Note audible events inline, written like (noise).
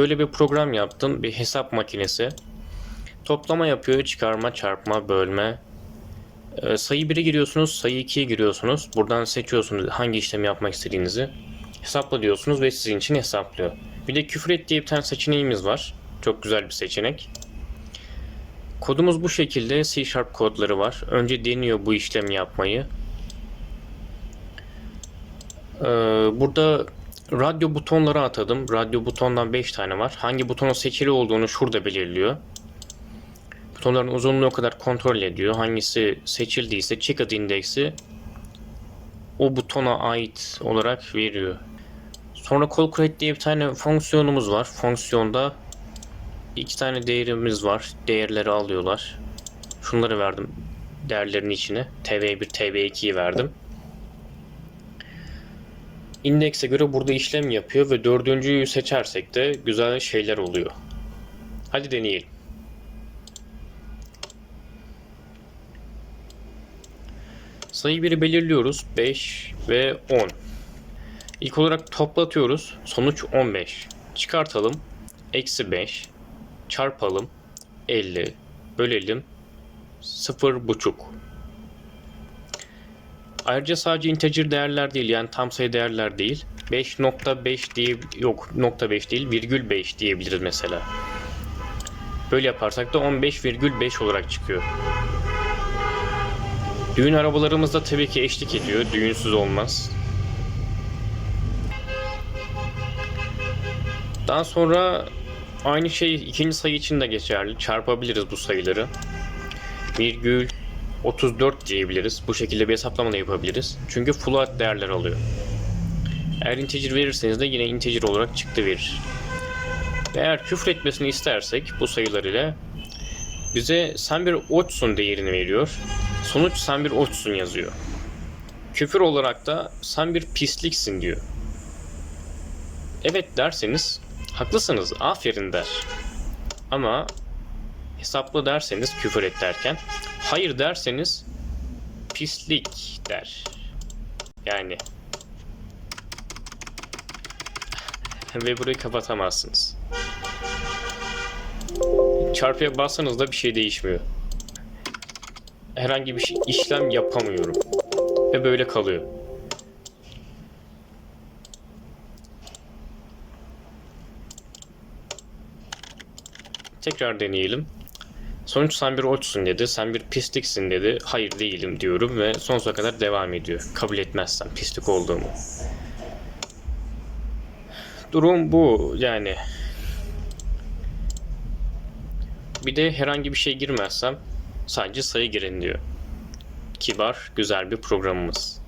böyle bir program yaptım. Bir hesap makinesi. Toplama yapıyor. Çıkarma, çarpma, bölme. Ee, sayı 1'e giriyorsunuz. Sayı 2'ye giriyorsunuz. Buradan seçiyorsunuz hangi işlemi yapmak istediğinizi. Hesapla diyorsunuz ve sizin için hesaplıyor. Bir de küfür et diye bir tane seçeneğimiz var. Çok güzel bir seçenek. Kodumuz bu şekilde. C Sharp kodları var. Önce deniyor bu işlemi yapmayı. Ee, burada radyo butonları atadım. Radyo butondan 5 tane var. Hangi butonun seçili olduğunu şurada belirliyor. Butonların uzunluğu kadar kontrol ediyor. Hangisi seçildiyse checkered indeksi o butona ait olarak veriyor. Sonra call create diye bir tane fonksiyonumuz var. Fonksiyonda iki tane değerimiz var. Değerleri alıyorlar. Şunları verdim değerlerin içine. tv1, tv2'yi verdim. İndekse göre burada işlem yapıyor ve dördüncüyü seçersek de güzel şeyler oluyor. Hadi deneyelim. Sayı 1'i belirliyoruz. 5 ve 10. İlk olarak toplatıyoruz. Sonuç 15. Çıkartalım. Eksi 5. Çarpalım. 50. Bölelim. 0,5. Ayrıca sadece integer değerler değil yani tam sayı değerler değil. 5.5 diye yok nokta 5 değil virgül 5 diyebiliriz mesela. Böyle yaparsak da 15,5 olarak çıkıyor. Düğün arabalarımızda tabii ki eşlik ediyor. Düğünsüz olmaz. Daha sonra aynı şey ikinci sayı için de geçerli. Çarpabiliriz bu sayıları. Virgül 34 diyebiliriz. Bu şekilde bir hesaplama da yapabiliriz. Çünkü float değerler alıyor. Eğer integer verirseniz de yine integer olarak çıktı verir. Ve eğer küfür etmesini istersek bu sayılar ile bize sen bir oçsun değerini veriyor. Sonuç sen bir oçsun yazıyor. Küfür olarak da sen bir pisliksin diyor. Evet derseniz haklısınız aferin der. Ama hesaplı derseniz küfür et derken hayır derseniz pislik der. Yani (laughs) ve burayı kapatamazsınız. Çarpıya bassanız da bir şey değişmiyor. Herhangi bir şey, işlem yapamıyorum. Ve böyle kalıyor. Tekrar deneyelim. Sonuç sen bir oçsun dedi, sen bir pisliksin dedi. Hayır değilim diyorum ve sonsuza kadar devam ediyor. Kabul etmezsem pislik olduğumu. Durum bu yani. Bir de herhangi bir şey girmezsem sadece sayı girin diyor. Kibar, güzel bir programımız.